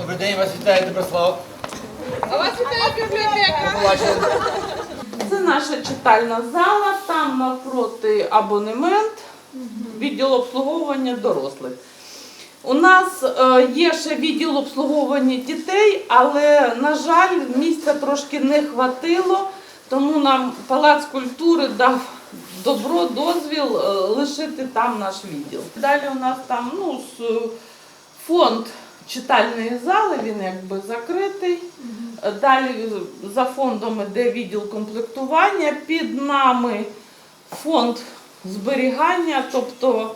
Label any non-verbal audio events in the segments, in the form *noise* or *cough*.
Добрий день, вас вітає Доброслав. А вас вітає бібліотека. Це наша читальна зала, там навпроти абонемент, відділ обслуговування дорослих. У нас е, є ще відділ обслуговування дітей, але, на жаль, місця трошки не хватило, тому нам Палац культури дав добро, дозвіл е, лишити там наш відділ. Далі у нас там ну, фонд читальної зали, він якби закритий. Далі за фондом іде відділ комплектування, під нами фонд зберігання, тобто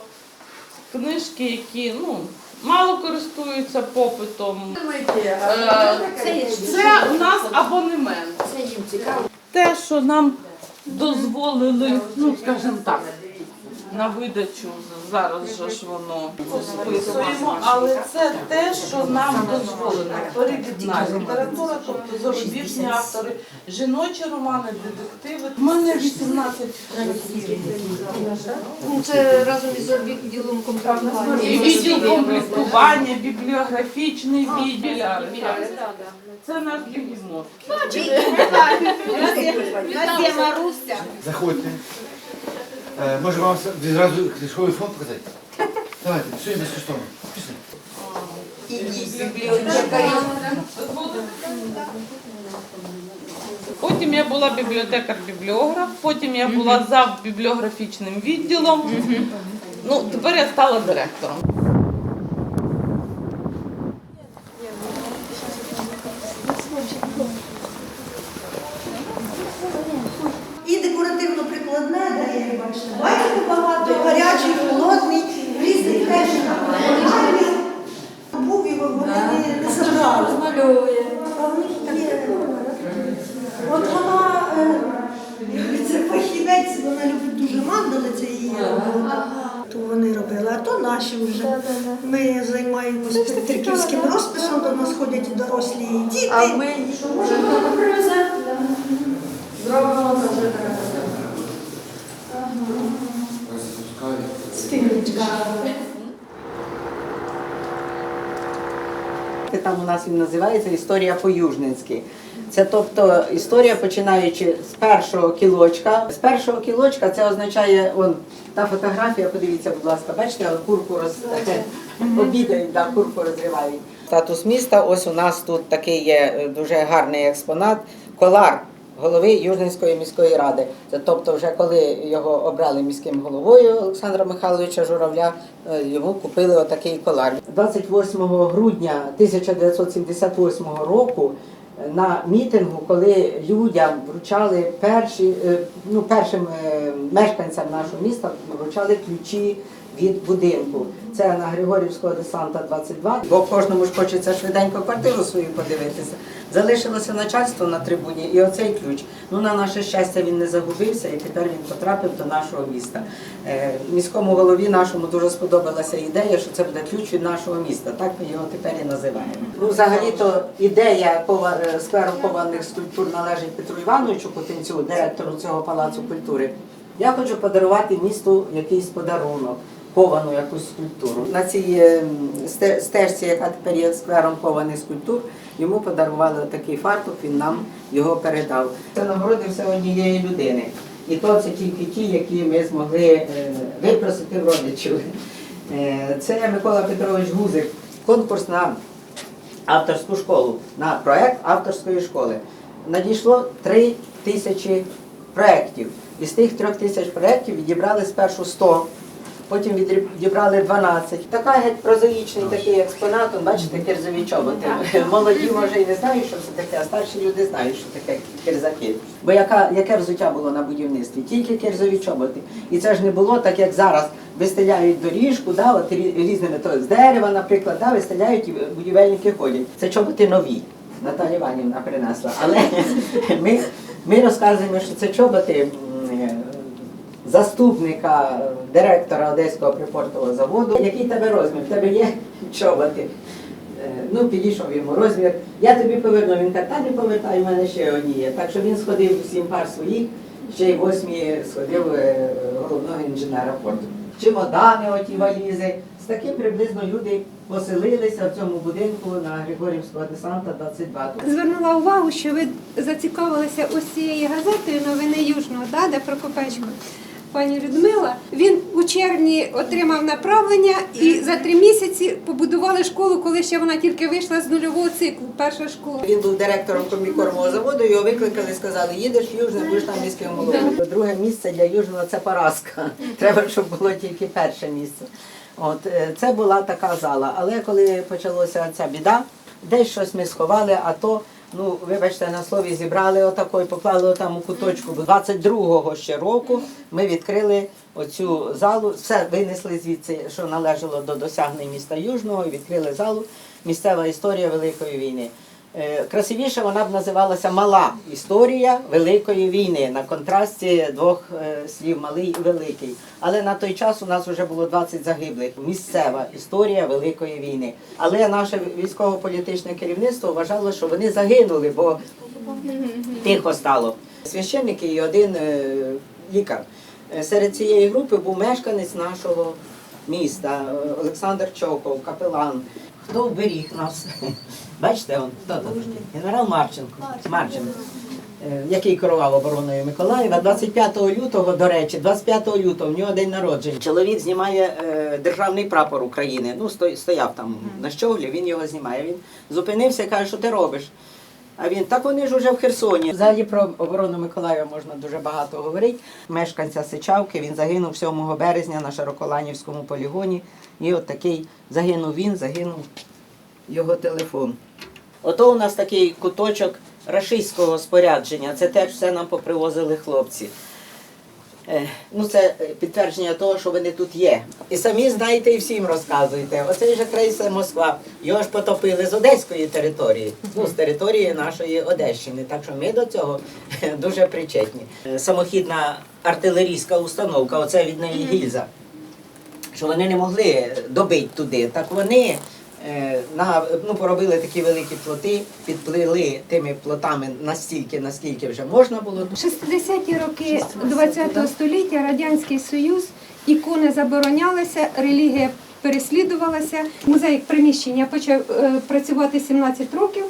книжки, які ну, мало користуються попитом. Е, Це у нас абонемент. Це їм цікаво. Те, що нам дозволили, ну скажімо так, на видачу зараз же ж воно списуємо, але це те, що нам дозволено. Перевідна література, тобто зарубіжні автори, жіночі романи, детективи. У мене 18 років. Ну, Це разом із відділом комплектування. І відділ комплектування, бібліографічний відділ. Це наш бігемот. *laughs* Заходьте. Е, може вам відразу книжковий фонд показати? Давайте, сьогодні безкоштовно. Пішли. Потім я була бібліотекар-бібліограф, потім я була за бібліографічним відділом. Ну, тепер я стала директором. І декоративно-прикладне дає, бачите, бачите багато, гарячий, холодний, різних теж. Був його, вони не, не сажали. А в них є. От вона, е, це фахівець, вона любить дуже мандали, це її робота. То вони робили, а то наші вже. Ми займаємося петриківським розписом, до нас ходять і дорослі, і діти. А ми їх вже зробимо вже Там у нас він називається Історія по-южненськи. Це тобто історія починаючи з першого кілочка. З першого кілочка це означає он, та фотографія, подивіться, будь ласка, бачите, курку роз... обідають, да, курку розривають. Статус міста, ось у нас тут такий є е, дуже гарний експонат. Колар голови Южненської міської ради. Це тобто, вже коли його обрали міським головою Олександра Михайловича Журавля, е, йому купили отакий колар. 28 грудня 1978 року е, на мітингу, коли людям вручали перші, е, ну, першим мешканцям нашого міста вручали ключі від будинку. Це на Григорівського десанта 22, бо кожному ж хочеться швиденько квартиру свою подивитися. Залишилося начальство на трибуні, і оцей ключ. Ну на наше щастя він не загубився, і тепер він потрапив до нашого міста. Е, Міському голові нашому дуже сподобалася ідея, що це буде ключ від нашого міста. Так ми його тепер і називаємо. Ну, взагалі-то ідея е, скверу кованих скульптур належить Петру Івановичу Путинцю, директору цього палацу культури. Я хочу подарувати місту якийсь подарунок, ковану якусь скульптуру. На цій е, стежці, яка тепер є сквером кованих скульптур, йому подарували такий фартук, він нам його передав. Це нагородився однієї людини. І то це тільки ті, які ми змогли е, випросити родичів. Е, Це Микола Петрович Гузик, конкурс на авторську школу, на проект авторської школи. Надійшло три тисячі проєктів. Із тих трьох тисяч проєктів відібрали спершу 100, потім відібрали 12. Така геть прозаїчний такий експонат, он, бачите, кирзові чоботи. *laughs* Молоді, може, і не знають, що це таке, а старші люди знають, що таке кирзаки. Бо яка, яке взуття було на будівництві? Тільки кирзові чоботи. І це ж не було так, як зараз. Вистеляють доріжку, да, от різними то з дерева, наприклад, да, вистеляють і будівельники ходять. Це чоботи нові. Наталя Іванівна принесла. Але *laughs* ми, ми розказуємо, що це чоботи заступника е, директора Одеського припортового заводу. Який тебе розмір? В тебе є *laughs* чоботи. Е, Ну, підійшов йому розмір. Я тобі поверну. Він каже, та не повертай, в мене ще одні є. Так що він сходив сім пар своїх, ще й восьмі сходив е, головного інженера порту. Чемодани, оті валізи, таки приблизно люди поселилися в цьому будинку на Григорівського десанта 22. Звернула увагу, що ви зацікавилися ось цією газетою новини Южного, да, де Прокопечко. Пані Людмила, він у червні отримав направлення і за три місяці побудували школу, коли ще вона тільки вийшла з нульового циклу. Перша школа. Він був директором комбікормового заводу, його викликали, сказали, їдеш в Южне, будеш там міським головою. Друге місце для Южного це поразка. Треба, щоб було тільки перше місце. От, е, це була така зала. Але коли почалася ця біда, десь щось ми сховали, а то, ну, вибачте, на слові зібрали отако і поклали отам у куточку. 22-го ще року ми відкрили оцю залу, все винесли звідси, що належало до досягнень міста Южного, і відкрили залу Місцева історія Великої війни. Е, Красивіше вона б називалася Мала історія Великої війни на контрасті двох е, слів малий і великий. Але на той час у нас вже було 20 загиблих. Місцева історія Великої війни. Але наше військово-політичне керівництво вважало, що вони загинули, бо тихо стало. Священники і один е, лікар. Серед цієї групи був мешканець нашого міста Олександр Чоков, капелан. Хто вберіг нас? Бачите, он, хто там? Генерал Марченко. Марченко. е, Який керував обороною Миколаєва 25 лютого, до речі, 25 лютого в нього день народження. Чоловік знімає е, державний прапор України. Ну, стояв там на щоглі, він його знімає. Він зупинився і каже, що ти робиш? А він так вони ж уже в Херсоні. Взагалі про оборону Миколаєва можна дуже багато говорити. Мешканця Сичавки він загинув 7 березня на Широколанівському полігоні. І от такий загинув він, загинув його телефон. Ото у нас такий куточок рашистського спорядження. Це теж все нам попривозили хлопці. Е, Ну, це е, підтвердження того, що вони тут є. І самі знаєте і всім розказуєте. Оцей же крейсер Москва, його ж потопили з одеської території, ну, з території нашої Одещини. Так що ми до цього дуже причетні. Е, Самохідна артилерійська установка, оце від неї гільза. Що вони не могли добити туди. Так вони е, на, ну, поробили такі великі плоти, підплили тими плотами настільки, наскільки вже можна було. 60-ті роки ХХ століття Радянський Союз, ікони заборонялися, релігія переслідувалася. Музей приміщення почав е, працювати 17 років.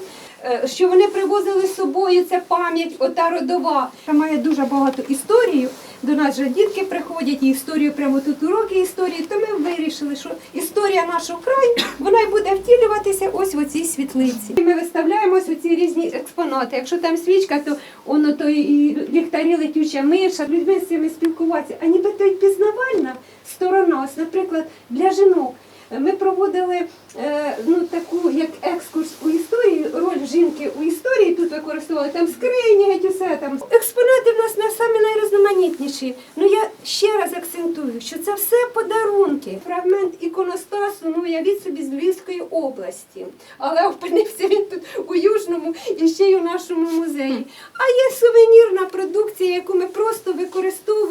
Е, Що вони привозили з собою, це пам'ять, ота родова. Та має дуже багато історію. До нас же дітки приходять, і історію прямо тут уроки історії. То ми вирішили, що історія нашого краю вона й буде втілюватися ось в оцій світлиці. Ми виставляємо ось ці різні експонати. Якщо там свічка, то воно то і ліхтарі летюча миша, людьми з цими спілкуватися. А ніби то й пізнавальна сторона, ось, наприклад, для жінок. Ми проводили е, ну, таку як екскурс у історії, роль жінки у історії. Тут використовували там скрині, геть усе там. Експонати в нас не самі найрізноманітніші. Ну я ще раз акцентую, що це все подарунки. Фрагмент іконостасу, ну уявіть собі з Львівської області. Але опинився він тут у Южному і ще й у нашому музеї. А є сувенірна продукція, яку ми просто використовуємо.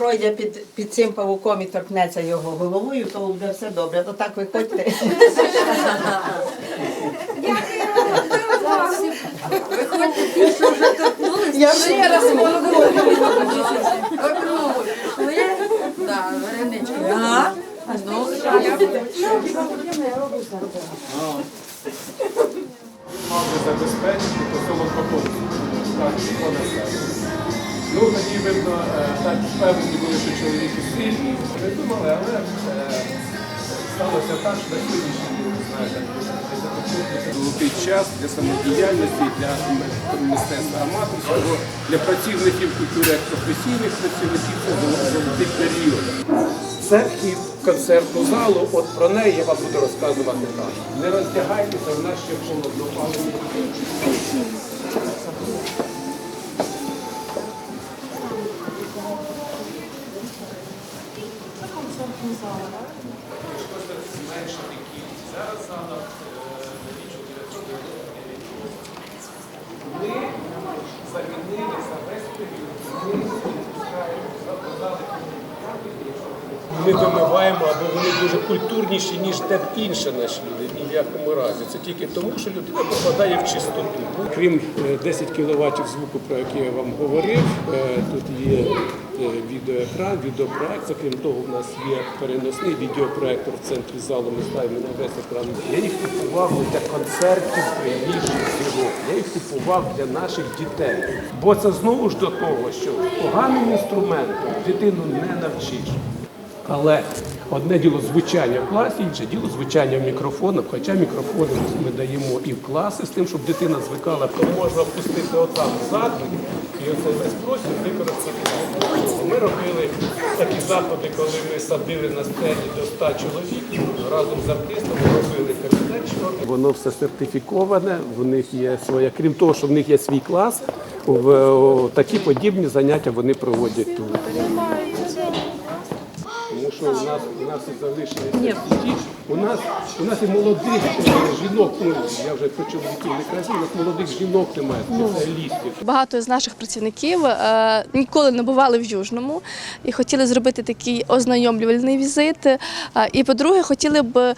Пройде під, під цим павуком і торкнеться його головою, то буде все добре. То так виходьте. Я ще раз Да, варенички. Ага. Ну, мав би забезпечити посолом потоку. Так, понесе. Ну, тоді, видно, е, так впевнені були, що чоловіки сильні. Не думали, але е, сталося так, що на сьогоднішній знаєте, золотий час для самодіяльності, для мистецтва аматорського, для працівників культури як професійних працівників це золотий період. Це вхід концертну залу, от про неї я вам буду розказувати так. Не роздягайтеся, в нас ще холодно. але- スタンダッして。る культурніші, ніж те інші наші люди. Ні в якому разі. Це тільки тому, що людина попадає в чистоту. Крім е, 10 кВт звуку, про який я вам говорив, е, тут є е, відеоекран, відеопроекція. Крім того, у нас є переносний відеопроектор в центрі залу. Ми ставимо на весь екран. Я їх купував для концертів приїжджих зірок. Я їх купував для наших дітей. Бо це знову ж до того, що поганим інструментом дитину не навчиш. Але одне діло звучання в класі, інше діло звучання в мікрофонах. Хоча мікрофони ми даємо і в класи з тим, щоб дитина звикала, то можна впустити отам ззаду і оцей весь простір використати. Ми робили такі заходи, коли ми садили на сцені до 100 чоловік разом з артистами робили кабінет. що Воно все сертифіковане, в них є своя, крім того, що в них є свій клас, в такі подібні заняття вони проводять тут. Що у нас у нас і залишилися у нас у нас і молодих жінок, ну я вже про чоловіків не кажу, у нас молодих жінок немає, спеціалістів. Багато з наших працівників е, ніколи не бували в Южному і хотіли зробити такий ознайомлювальний візит. Е, і, по-друге, хотіли б е,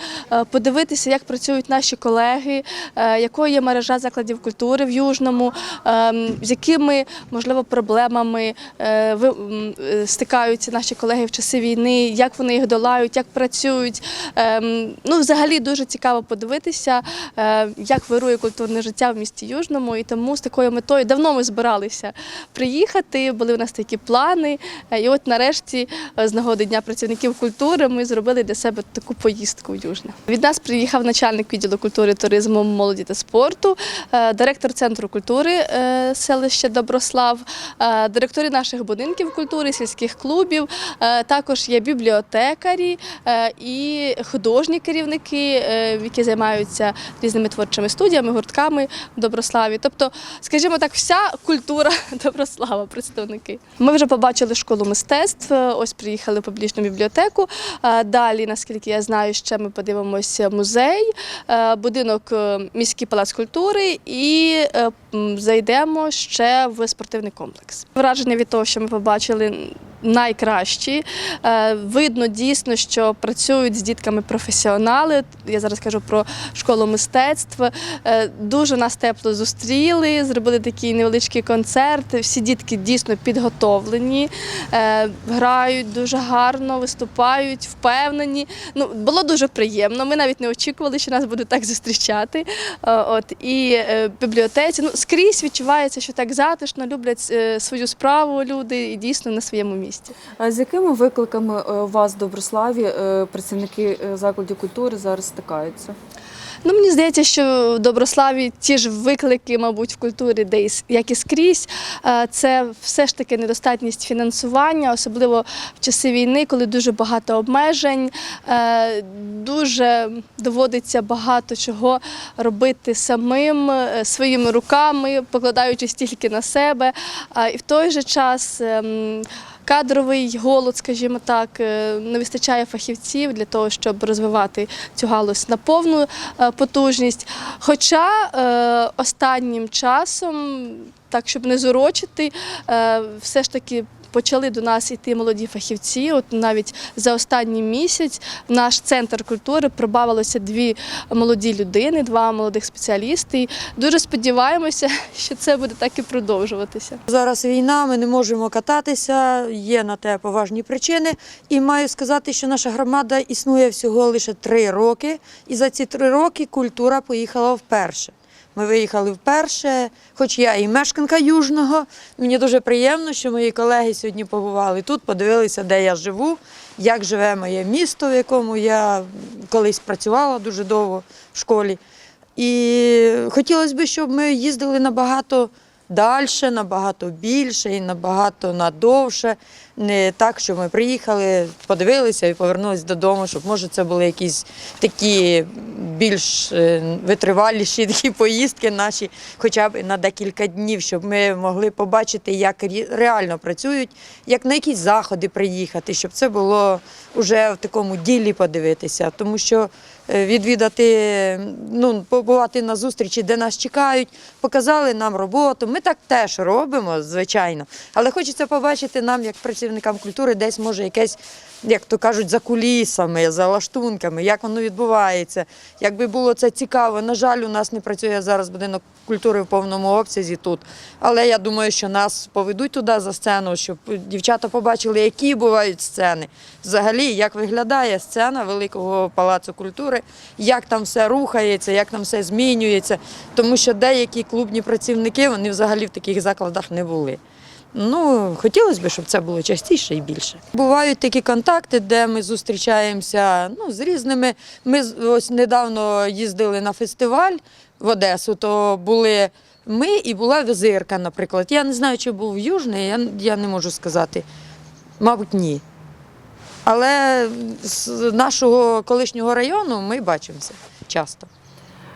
подивитися, як працюють наші колеги, е, якою є мережа закладів культури в Южному, е, з якими, можливо, проблемами е, ви- е, стикаються наші колеги в часи війни, як вони їх долають, як працюють. Е, Ну, взагалі дуже цікаво подивитися, е, як вирує культурне життя в місті Южному. І тому з такою метою давно ми збиралися приїхати. Були у нас такі плани. Е, І от нарешті, е, з нагоди Дня працівників культури, ми зробили для себе таку поїздку в Южне. Від нас приїхав начальник відділу культури, туризму, молоді та спорту, директор центру культури селища Доброслав, директори наших будинків культури, сільських клубів. Також є бібліотекарі е, і художні керівники, е, які займаються різними творчими студіями, гуртками в Доброславі. Тобто, скажімо так, вся культура *laughs* Доброслава, представники. Ми вже побачили школу мистецтв. е, Ось приїхали в публічну бібліотеку. Далі, наскільки я знаю, ще ми подивимося музей, будинок міський палац культури і зайдемо ще в спортивний комплекс. Враження від того, що ми побачили. Найкращі Е, видно дійсно, що працюють з дітками професіонали. Я зараз кажу про школу мистецтв. Е, Дуже нас тепло зустріли, зробили такий невеличкий концерт. Всі дітки дійсно підготовлені, е, грають дуже гарно, виступають, впевнені. Ну, було дуже приємно. Ми навіть не очікували, що нас будуть так зустрічати. От і в бібліотеці ну скрізь відчувається, що так затишно люблять свою справу люди і дійсно на своєму місці. А з якими викликами е, у вас Доброславі е, працівники е, закладів культури зараз стикаються? Ну, мені здається, що в Доброславі ті ж виклики, мабуть, в культурі, де як і скрізь, це все ж таки недостатність фінансування, особливо в часи війни, коли дуже багато обмежень, дуже доводиться багато чого робити самим, своїми руками, покладаючись тільки на себе. І в той же час. Кадровий голод, скажімо так, е, не вистачає фахівців для того, щоб розвивати цю галузь на повну е, потужність. Хоча е, останнім часом, так щоб не зурочити, е, все ж таки. Почали до нас йти молоді фахівці. От навіть за останній місяць в наш центр культури прибавилося дві молоді людини, два молодих спеціалісти. І дуже сподіваємося, *laughs* що це буде так і продовжуватися. Зараз війна, ми не можемо кататися, є на те поважні причини. І маю сказати, що наша громада існує всього лише три роки, і за ці три роки культура поїхала вперше. Ми виїхали вперше, хоч я і мешканка Южного. Мені дуже приємно, що мої колеги сьогодні побували тут, подивилися, де я живу, як живе моє місто, в якому я колись працювала дуже довго в школі. І хотілося б, щоб ми їздили набагато далі, набагато більше і набагато надовше. Не так, що ми приїхали, подивилися і повернулися додому, щоб може це були якісь такі більш е, витриваліші *laughs* такі поїздки наші, хоча б на декілька днів, щоб ми могли побачити, як реально працюють, як на якісь заходи приїхати, щоб це було вже в такому ділі подивитися. Тому що відвідати, ну, побувати на зустрічі, де нас чекають, показали нам роботу. Ми так теж робимо, звичайно. Але хочеться побачити нам, як працівникам культури, десь може якесь, як то кажуть, за кулісами, за лаштунками, як воно відбувається. Якби було це цікаво. На жаль, у нас не працює зараз будинок культури в повному обсязі тут. Але я думаю, що нас поведуть туди за сцену, щоб дівчата побачили, які бувають сцени. Взагалі, як виглядає сцена Великого палацу культури, як там все рухається, як там все змінюється. Тому що деякі клубні працівники вони взагалі в таких закладах не були. Ну, хотілося б, щоб це було частіше і більше. Бувають такі контакти, де ми зустрічаємося ну, з різними. Ми ось недавно їздили на фестиваль в Одесу, то були ми і була визирка, наприклад. Я не знаю, чи був Южний, я, я не можу сказати. Мабуть, ні. Але з нашого колишнього району ми бачимося часто.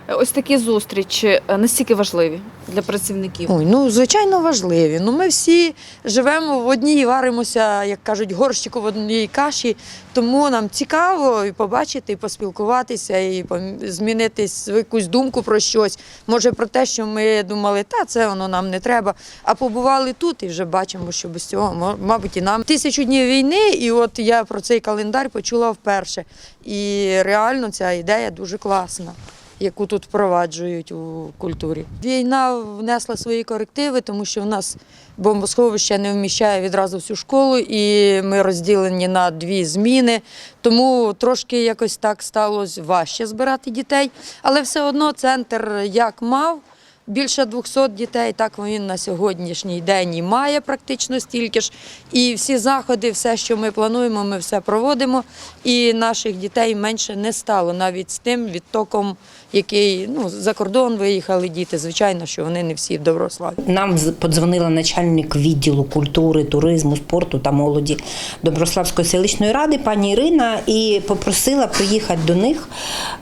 Ось такі зустрічі е, настільки важливі для працівників. Ой, ну звичайно важливі. Ну ми всі живемо в одній, варимося, як кажуть, горщику в одній каші. Тому нам цікаво і побачити, і поспілкуватися, і змінити якусь думку про щось. Може про те, що ми думали, та це воно нам не треба. А побували тут і вже бачимо, що без цього мабуть і нам тисячу днів війни. І от я про цей календар почула вперше. І реально ця ідея дуже класна яку тут впроваджують у культурі. Війна внесла свої корективи, тому що в нас бомбосховище не вміщає відразу всю школу, і ми розділені на дві зміни. Тому трошки якось так сталося важче збирати дітей. Але все одно центр як мав. Більше 200 дітей, так він на сьогоднішній день і має практично стільки ж. І всі заходи, все, що ми плануємо, ми все проводимо. І наших дітей менше не стало, навіть з тим відтоком, який ну, за кордон виїхали діти. Звичайно, що вони не всі в Доброславі. Нам подзвонила начальник відділу культури, туризму, спорту та молоді Доброславської селищної ради, пані Ірина, і попросила приїхати до них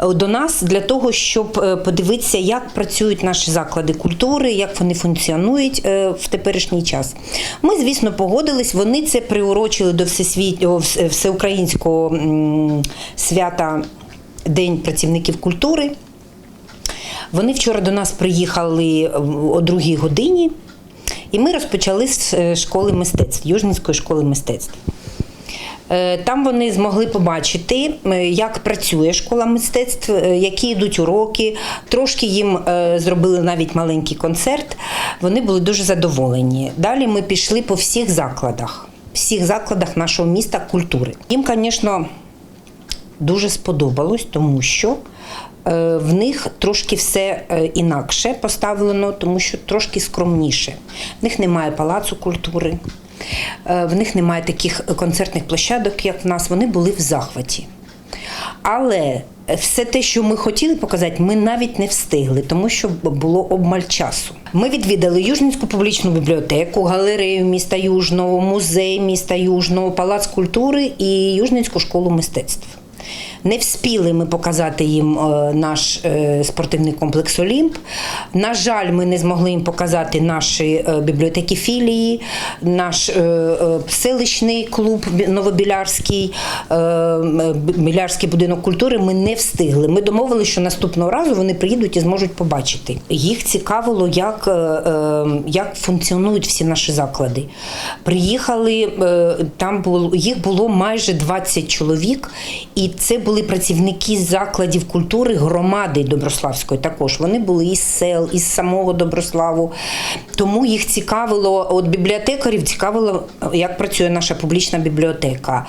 е, до нас для того, щоб е, подивитися, як працюють наші заклади культури, як вони функціонують е, в теперішній час. Ми, звісно, погодились. Вони це приурочили до всесвітнього вс- всеукраїнського свята День працівників культури. Вони вчора до нас приїхали о другій годині, і ми розпочали з е, школи мистецтв, Южненської школи мистецтв. Е, Там вони змогли побачити, е, як працює школа мистецтв, е, які йдуть уроки. Трошки їм зробили навіть маленький концерт. Вони були дуже задоволені. Далі ми пішли по всіх закладах, всіх закладах нашого міста культури. Їм, звісно, дуже сподобалось, тому що в них трошки все інакше поставлено, тому що трошки скромніше. В них немає палацу культури, в них немає таких концертних площадок, як в нас. Вони були в захваті. Але все те, що ми хотіли показати, ми навіть не встигли, тому що було обмаль часу. Ми відвідали Южненську публічну бібліотеку, галерею міста Южного, музей міста Южного, палац культури і Южненську школу мистецтв. Не вспіли ми показати їм е, наш е, спортивний комплекс Олімп. На жаль, ми не змогли їм показати наші е, бібліотеки філії, наш селищний клуб Новобілярський, Білярський будинок культури. Ми не встигли. Ми домовилися, що наступного разу вони приїдуть і зможуть побачити. Їх цікавило, як, як функціонують всі наші заклади. Приїхали, там було їх було майже 20 чоловік, і це були працівники закладів культури громади Доброславської. Також вони були із сел, із самого Доброславу. Тому їх цікавило, от бібліотекарів цікавило, як працює наша публічна бібліотека.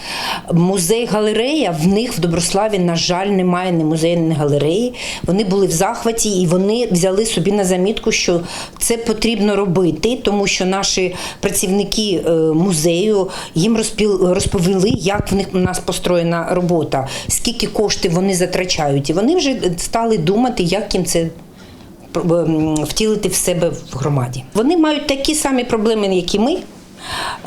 Музей галерея в них в Доброславі, на жаль, немає ні музею, ні галереї. Вони були в захваті і вони взяли собі на замітку, що це потрібно робити, тому що наші працівники е, музею їм розповіли, як в них у нас построєна робота, скільки коштів вони затрачають. І вони вже стали думати, як їм це втілити в себе в громаді. Вони мають такі самі проблеми, як і ми.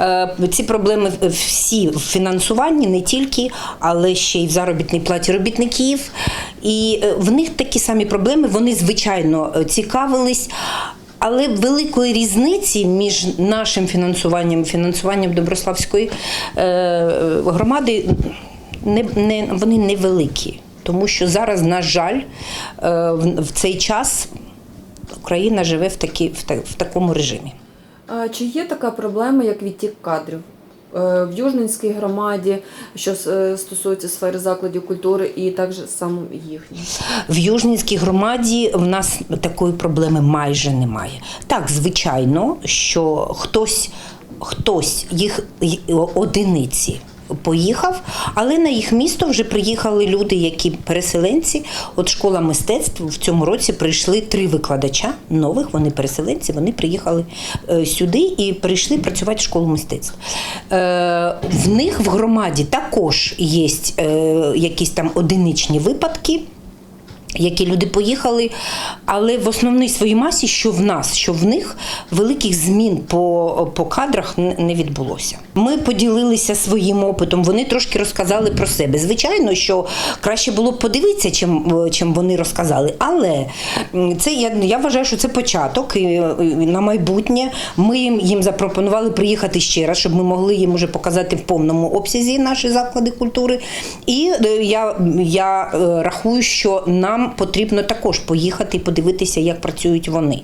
Е, Ці проблеми всі в фінансуванні не тільки, але ще й в заробітній платі робітників. І е, в них такі самі проблеми. Вони звичайно е, цікавились. Але великої різниці між нашим фінансуванням і фінансуванням Доброславської громади не, не, вони невеликі. тому що зараз, на жаль, е, в цей час Україна живе в, такі, в, в такому режимі. А Чи є така проблема, як відтік кадрів? Е, В Южненській громаді, що е, стосується сфери закладів культури, і також сам їхній. В Южнінській громаді в нас такої проблеми майже немає. Так, звичайно, що хтось, хтось їх одиниці. Поїхав, але на їх місто вже приїхали люди, які переселенці. От школа мистецтв в цьому році прийшли три викладача нових. Вони переселенці. Вони приїхали е, сюди і прийшли працювати в школу мистецтв. Е, в них в громаді також є е, якісь там одиничні випадки які люди поїхали, але в основній своїй масі, що в нас, що в них, великих змін по, по кадрах не відбулося. Ми поділилися своїм опитом, вони трошки розказали про себе. Звичайно, що краще було б подивитися, чим, е, чим вони розказали. Але це я, я вважаю, що це початок і, е, на майбутнє. Ми їм, їм запропонували приїхати ще раз, щоб ми могли їм уже показати в повному обсязі наші заклади культури. І е, я, я е, рахую, що нам потрібно також поїхати і подивитися, як працюють вони.